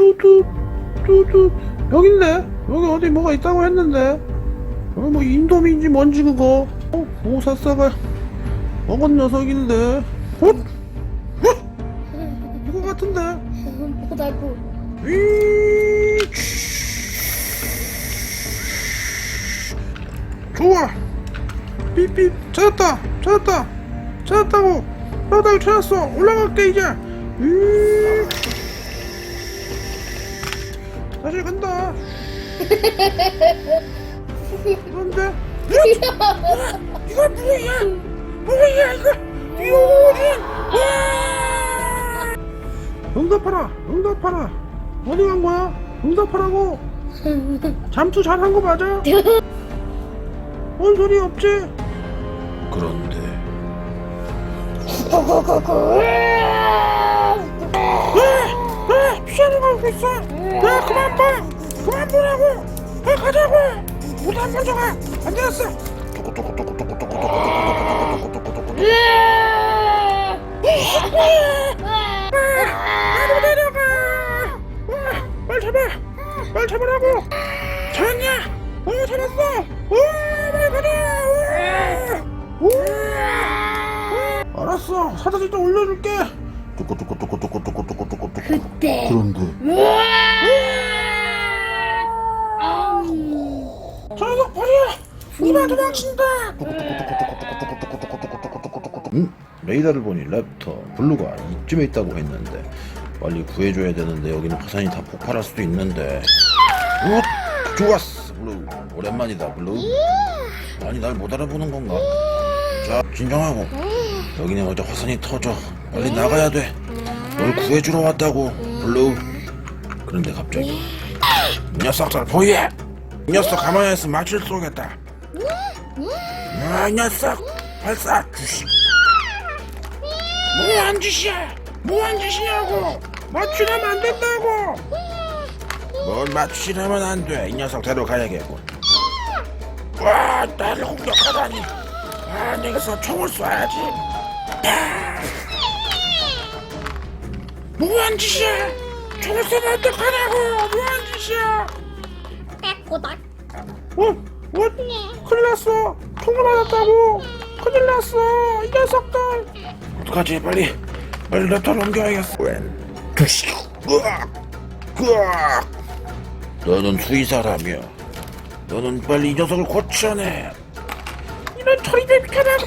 뚜뚜 뚜뚜 여기 있네. 여기 어디 뭐가 있다고 했는데. 여기 뭐 인도미인지 뭔지 그거. 어? 오사사가 먹은 녀석인데. 어? 어? 이거 같은데. 뭐다고? 이 좋아. 삐삐 찾았다. 찾았다. 찾았다고. 바닥을 찾았어. 올라갈게 이제. 이 다시 간다. 그런데 이거 뭐야? 뭐야? 이거 요린 응답하라. 응답하라. 어디 간 거야? 응답하라고. 잠수 잘한 거 맞아 뭔 소리 없지? 그런데 왜 피하는 거 알고 있어 야 그만 봐 그만 보라고 야 가자고 한 먼저 가안 되겠어 나도 내려가 와, 빨리 잡아 빨리 잡으라고 잡았냐 어 잡았어 오 빨리 가자 오, 오. 알았어 사다 진짜 올려줄게 그때. 그런데 저 녀석 버려 이마 도망친다 응? 레이더를 보니 랩터, 블루가 이쯤에 있다고 했는데 빨리 구해줘야 되는데 여기는 화산이 다 폭발할 수도 있는데 어? 좋았어 블루 오랜만이다 블루 아니 날 못 알아보는 건가 자 진정하고 여기는 어제 화산이 터져 빨리 나가야 돼 널 구해주러 왔다고. 블루. 그런데 갑자기. 이 녀석들 보이해 이 녀석 가만히 있으면 마취를 쏘겠다. 아이 녀석! 발사! 주식. 뭐한 짓이야? 뭐한 짓이냐고! 맞추려면 안 된다고! 뭘 맞추려면 안 돼. 이 녀석 데려가야겠고. 와 나를 공격하다니. 아 내가서 총을 쏴야지 뭐한 짓이야 쏘면 어떡하냐고 뭐한 짓이야 꼬닥. 어? 어? 큰일 났어 총을 맞았다고 큰일 났어 이 녀석들 어떡하지? 빨리, 빨리 랩터를 옮겨야겠어. 웬? 두식. 으악! 으악! 너는 수의사라며. 너는 빨리 이 녀석을 고쳐내. 이런 처리들 비켜라!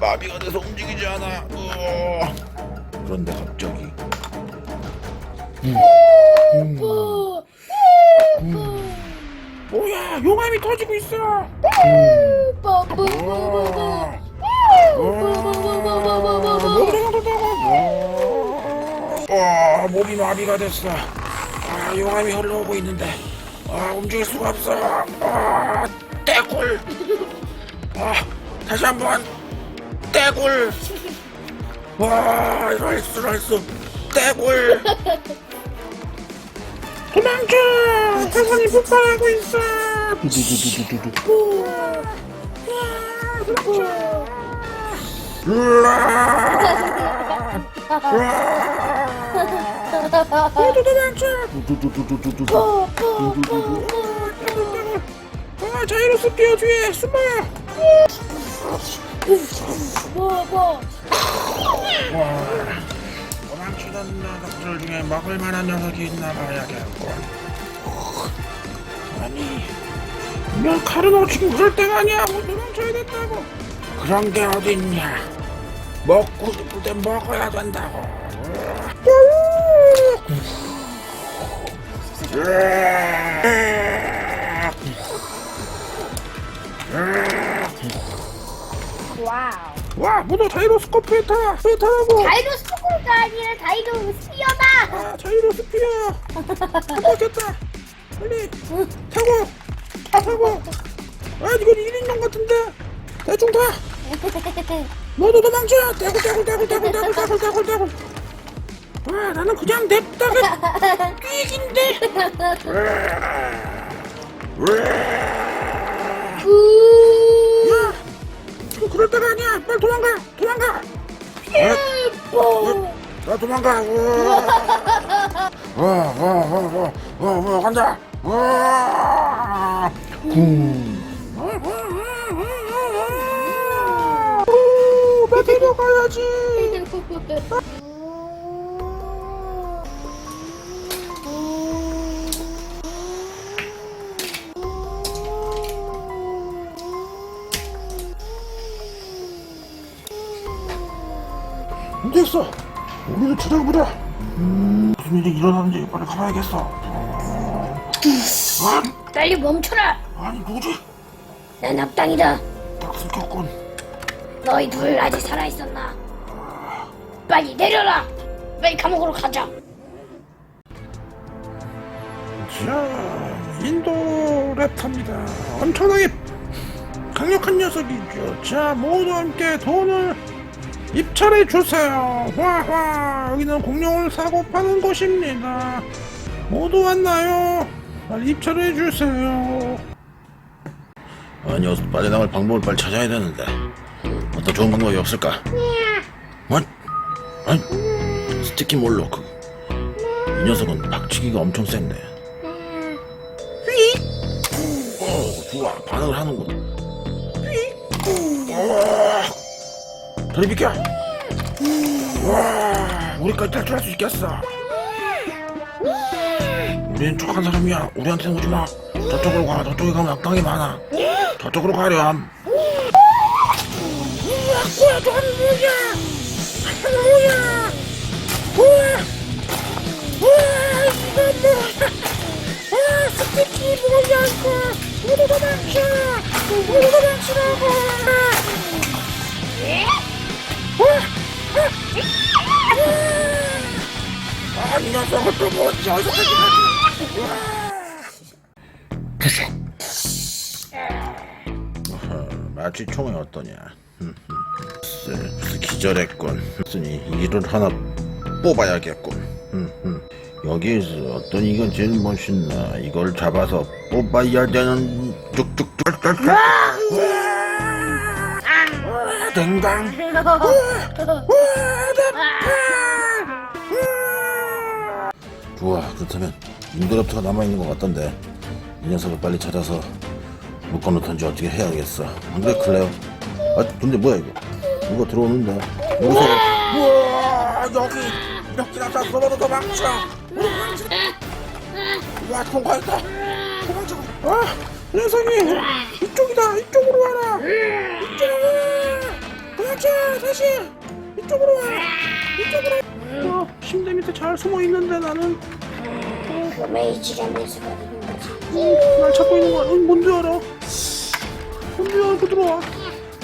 마비가 돼서 움직이지 않아. 으악! 그런데 갑자기 뽀. 뭐야 용암이 터지고 있어 뽀뽀뽀뽀뽀. 아, 몸이 마비가 됐어. 아, 용암이 흘러오고 있는데, 아, 움직일 수가 없어. 아, 떼굴. 아, 다시 한 번. 떼굴. 와 라이스 라이스 떼굴 도망쳐 대군이 폭발하고 있어 두두두두두두 으아 으아 모두 도망쳐 두두두두두두 두두두두 아 자이로스 뛰어 뒤에 숨어요 뽀뽀. 도망치는 녀석들 중에 먹을 만한 녀석이 있나 봐야겠고. 아니 면 가르놓치고 그럴 때가 아니야 뭐 도망쳐야 된다고 그런 게 어딨냐. 먹고 싶을 때 먹어야 된다고. 와우. 와 모두 자이로스코프에 타! 왜 타라고! 다이노 스코가 아니라 다이노 스피어다. 아 자이로스피어! 도망쳤다! 빨리! 타고! 타고! 아 이건 1인용 같은데? 대충 타! 모두 도망쳐! 떼굴 떼굴 떼굴 떼굴 떼굴 떼굴 떼굴 떼굴! 아 나는 그냥 냅다가 삑인데? 야 그럴 때가 아니야 빨리 도망가 도망가 뽀. 나 도망가. 와와와와와와 간다. 와. 쿵. 나 데려가야지. 됐어. 우리도 찾아보자. 음, 무슨 일이 일어나는지 빨리 가봐야겠어. 아, 빨리 멈춰라. 아니 누구지? 난 악당이다. 딱 들켰군. 너희 둘 아직 살아 있었나? 빨리 내려라. 빨리 감옥으로 가자. 자, 인도 랩터입니다. 엄청나게 강력한 녀석이죠. 자, 모두 함께 돈을 입찰해 주세요. 화화, 여기는 공룡을 사고 파는 곳입니다. 모두 왔나요? 빨리 입찰해 주세요. 아니 어서 빠져나갈 방법을 빨리 찾아야 되는데 어떤 좋은 방법이 없을까? 뭐? 아니 스티키 몰로 그, 이 녀석은 박치기가 엄청 센데 휘! 어 좋아 반응을 하는군 저리 비켜 와 우리까지 탈출할 수 있겠어 우리는 족한 사람이야 우리한테는 오지 마 저쪽으로 가 저쪽에 가면 악당이 많아 저쪽으로 가렴 뭐야, 저 뭐야? 뭐야? 뭐야? 뭐야, 이거 뭐야? 아, 스티키 뭐야, 이거? 모두 도망쳐! 모두 도망치라고! 아, 이 녀석은 또 뭐지? 어디까지 어허, 마취 총이 어떠냐? 흠, 흠. 글쎄, 기절했군. 쓰니 이를 하나 뽑아야겠군. 여기에서 어떤 이건 제일 멋있나? 이걸 잡아서 뽑아야 되는 쭉쭉쭉. 댕강! 좋아. 그렇다면 인도랩터가 남아 있는 것 같던데 이 녀석을 빨리 찾아서 묶어놓던지 어떻게 해야겠어. 근데 클레어. 아 근데 뭐야 이거? 누가 들어오는데? 여기서 우와, 여기 몇 개나 다 넘어도 도망쳐! 와, 통과했다! 도망쳐! 아, 녀석이! 이쪽이다! 이쪽으로 와라! 이쪽으로! 도망쳐! 다시! 이쪽으로 와! 이쪽으로! 어, 침대 밑에 잘 숨어 있는데 나는 메이지란 녀석이 있는 거지. 어, 날 찾고 있는 거야. 응, 뭔지 알아? 뭔지 알고 들어와.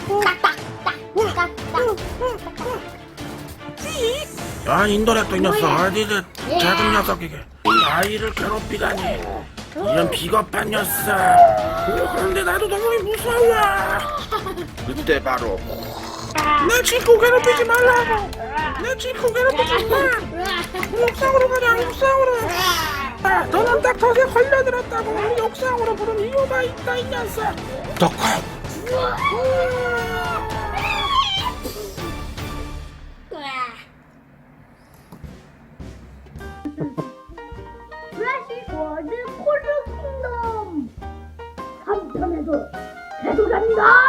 어, 야, 인도랩도 이 녀석. 어디든 작은 녀석 이게. 이 아이를 괴롭히다니. 이런 비겁한 녀석. 어, 그런데 나도 너무 무서워. 그때 바로 내집 고개를 끄지 말라고. 내집 고개를 끄지 마. 옥상으로 가자. 옥상으로. 아, 너는 딱 덕에 걸려들었다고. 우리 옥상으로 부른 이유가 있다 이 녀석. 덕화. 그래도 갑니다.